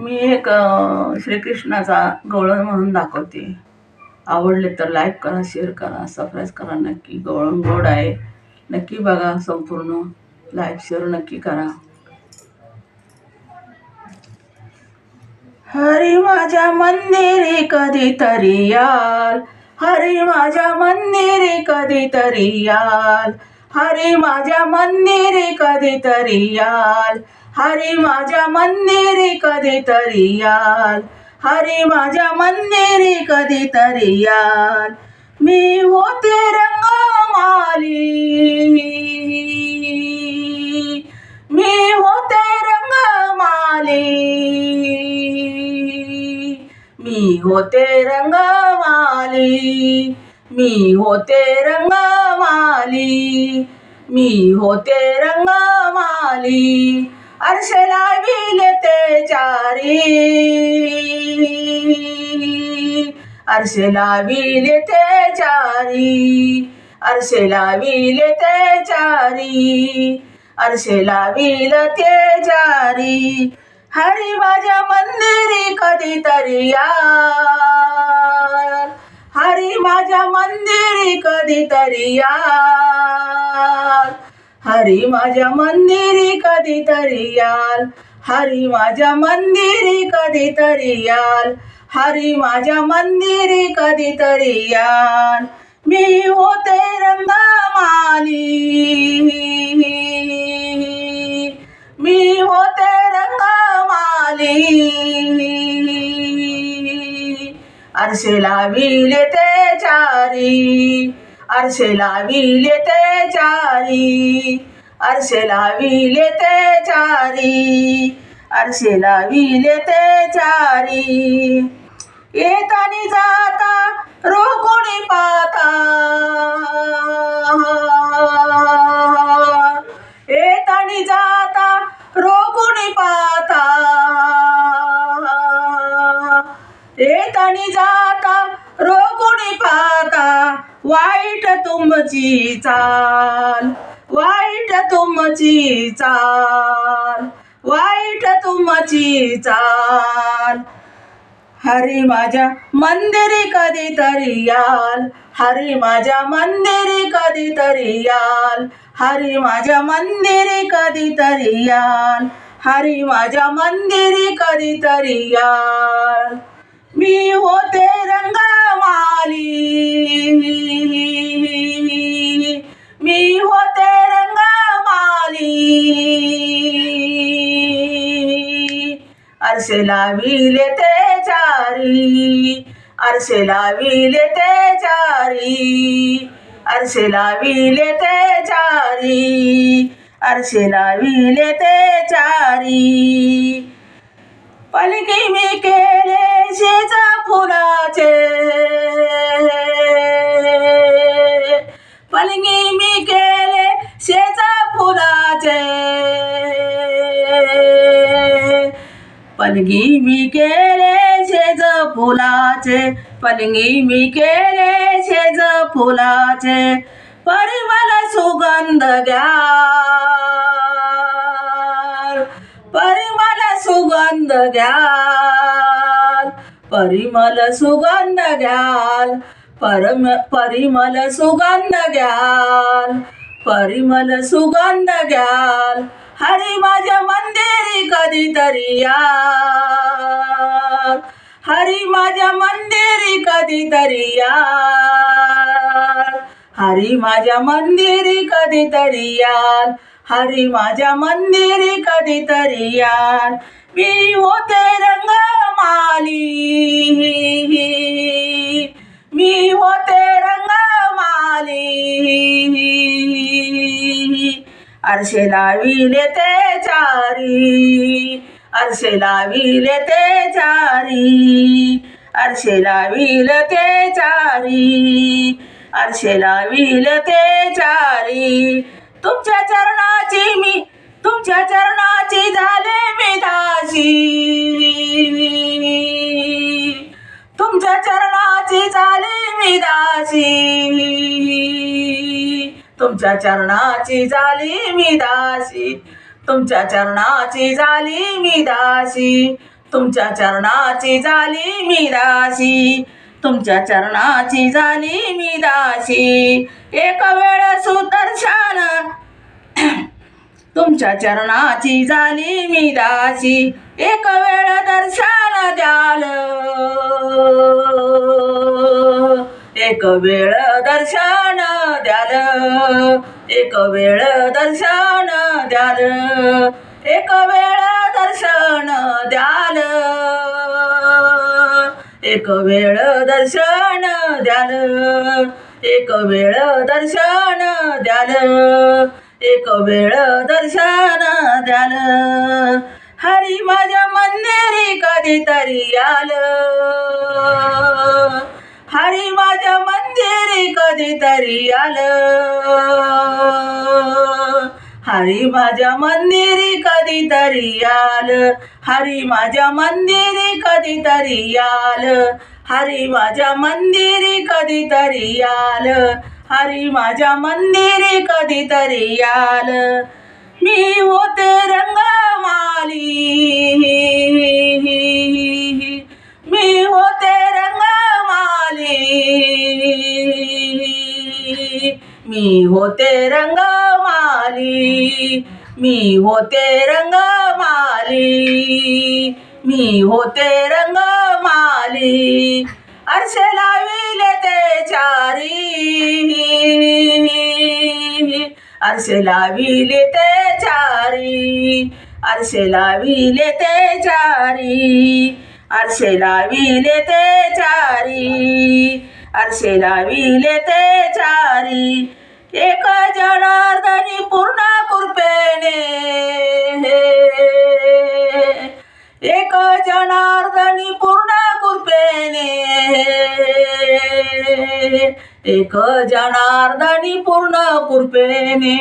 मी एक श्रीकृष्णाचा गवळण म्हणून दाखवते. आवडले तर लाईक करा शेअर करा सबस्क्राईब करा नक्की गवळण गोड आहे. नक्की बघा संपूर्ण. लाईक शेअर नक्की करा. हरी माझ्या मंदिरी कधीतरी याल. हरी माझ्या मंदिरी कधीतरी याल. हरी माझ्या मंदिरी कधीतरी याल. हरी माझ्या मंदिरी कधीतरी याल. हरी माझ्या मंदिरी कधीतरी याल. मी होते रंगमाली. मी होते रंगमाली. मी होते रंगमाली. मी होते रंग माली. मी होते रंगमाली. अर्शला विले ते चारी. अर्शला विले ते चारी. अर्शला विले ते चारी. अर्शला विल ते चारी. हरी माझ्या मंदिरी कधीतरी या. माझ्या मंदिरी कधीतरी याल. हरी माझ्या मंदिरी कधीतरी याल. हरी माझ्या मंदिरी कधीतरी याल. हरी माझ्या मंदिरी कधीतरी याल. मी होते रंगमाली. मी होते रंगमाली. आरशेला विले ते चारी आरशेला विले ते चारी आरशेला विले ते चारी आरशेला विले ते चारी येतानी जाता रोकुणी पाता. येतानी जाता रोकुणी पाता. येतानी जाता रोगुणी पाता वाईट तुमची चाल वाईट तुमची चाल वाईट तुमची चाल. हरी माझ्या मंदिरी कधीतरी याल हरी माझ्या मंदिरी कधीतरी याल हरी माझ्या मंदिरी कधीतरी याल हरी माझ्या मंदिरी कधीतरी याल. मी होते रंगमाली। मी होते रंगमाली। आरशेला विले ते चारी आरशेला विले ते चारी आरशेला विले ते चारी आरशेला विले ते चारी पलकी मी केले शेजा फुलाचे. पलकी मी केले शेजा फुलाचे. पलगी मी केले शेज फुलाचे. पलगी मी केले शेज फुलाचे. परिमल सुगंध घ्या सुगंध घ्याल. परिमल सुगंध घ्याल. परम परिमल सुगंध घ्याल. परिमल सुगंध घ्याल. हरी माझ्या मंदिरी कधीतरी याल. हरी माझ्या मंदिरी कधीतरी याल. हरी माझ्या मंदिरी कधीतरी याल. हरी माझ्या मंदिरी कधीतरी यार मी होते रंगमाली मी होते रंगमाली आरशेला लाविले ते चारी. आरशेला लाविले ते चारी. आरशेला विल ते चारी. आरशेला विल ते चारी. तुमच्या चरणाची मी तुमच्या चरणाची झाले मी दासी. तुमच्या चरणाची झाले मी दासी. तुमच्या चरणाची झाली मी दासी. तुमच्या चरणाची झाली मी दासी. तुमच्या चरणाची झाली मी दासी. तुमच्या चरणाची झाली मी दासी. एक वेळ सुदर्शन. तुमच्या चरणाची झाली मी दासी. एक वेळ दर्शन द्याल. एक वेळ दर्शन द्याल. एक वेळ दर्शन द्याल. एक वेळ दर्शन द्याल. एक वेळ दर्शन द्याल. एक वेळ दर्शन द्याल. एक वेळ दर्शन द्याल. हरी माझ्या मंदिरी कधीतरी आल हरी माझ्या मंदिरी कधीतरी आल हरी माझ्या मंदिरी कधीतरी याल हरी माझ्या मंदिरी कधीतरी याल हरी माझ्या मंदिरी कधीतरी याल हरी माझ्या मंदिरी कधीतरी याल मी होते रंगमाली. मी होते रंगमाली. मी होते रंगमाली मी होते रंगमाली. मी होते रंगमाली आरसे लाविले ते चारी. आरसे लाविले ते चारी आरसे लाविले ते चारी. आरसे लाविले ते चारी आरसे लाविले ते चारी. एक जनार्दनी पूर्ण कृपेने एक जनार्दनी पूर्ण कृपेने एक जनार्दनी पूर्ण कृपेने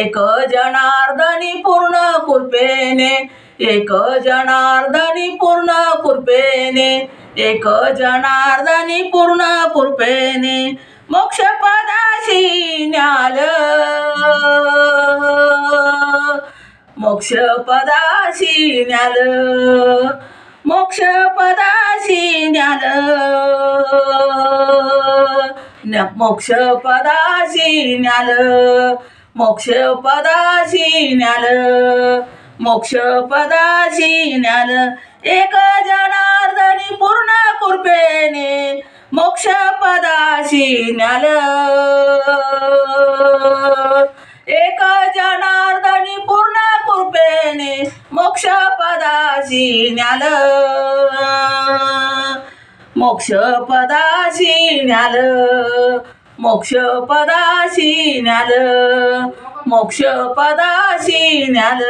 एक जनार्दनी पूर्ण कृपेने एक जनार्दनी पूर्ण कृपेने एक जनार्दनी पूर्ण कृपेने मोक्षपदाशी न्याल. मोक्षपदाशी न्याल. मोक्षपदाशी न्याल. न- मोक्षपदाशी न्याल. मोक्षपदाशी न्याल. मोक्षपदाशी न्याल. एक जनार्दनी पूर्ण कृपेने मोक्षपदाशी नल. एक जनार्दनी पूर्ण कृपेने मोक्षपदाशी न्याल मोक्षपदाशी न्याल मोक्षपदाशी न्याल मोक्षपदाशी न्याल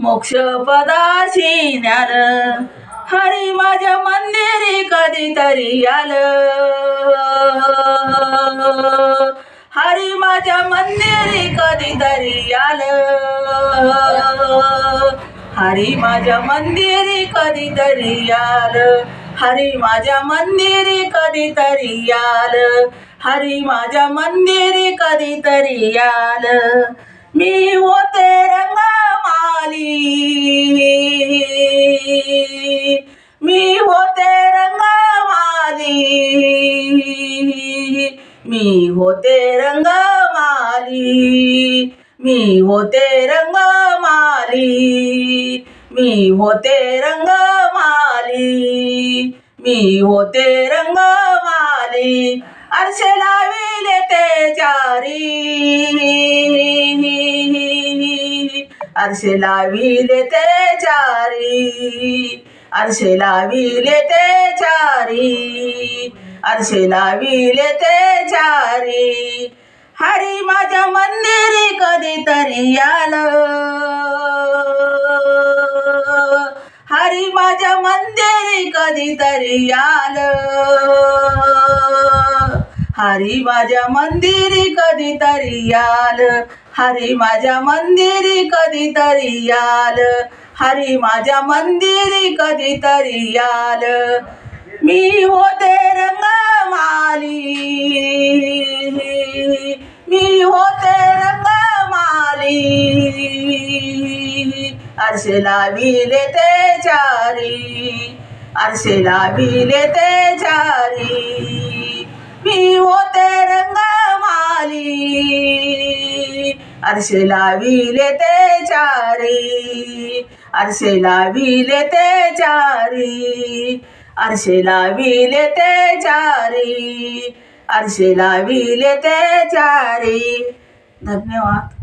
मोक्षपदाशी न्याल हरी माझ्या मंदिरी कधीतरी आल. हरी माझ्या मंदिरी कधीतरी आल. हरी माझ्या मंदिरी कधीतरी आल. हरी माझ्या मंदिरी कधीतरी आल. हरी माझ्या मंदिरी कधीतरी आल. मी होते रंगमाली मी होते रंगमाली मी होते रंगमाली मी होते रंगमाली मी होते रंगमाली मी होते रंगमाली आरसे लाविले ते चारी आरसे लाविले ते चारी. आरसे लाविले ते चारी. आरसे लाविले ते चारी. हरी माझ्या मंदिरी कधीतरी आल. हरी माझ्या मंदिरी कधीतरी आल. हरी माझ्या मंदिरी कधीतरी आल. हरी माझ्या मंदिरी कधीतरी याल. हरी माझ्या मंदिरी कधीतरी याल. मी होते रंगमाली. मी होते रंगमाली. माली आरशे लाविले ते चारी. आरशे लाविले ते चारी. मी होते रंग आरशे विले ते चारी. आरशे विले ते चारी. आरशे विले ते चारी. आरशे विले ते चारी. धन्यवाद.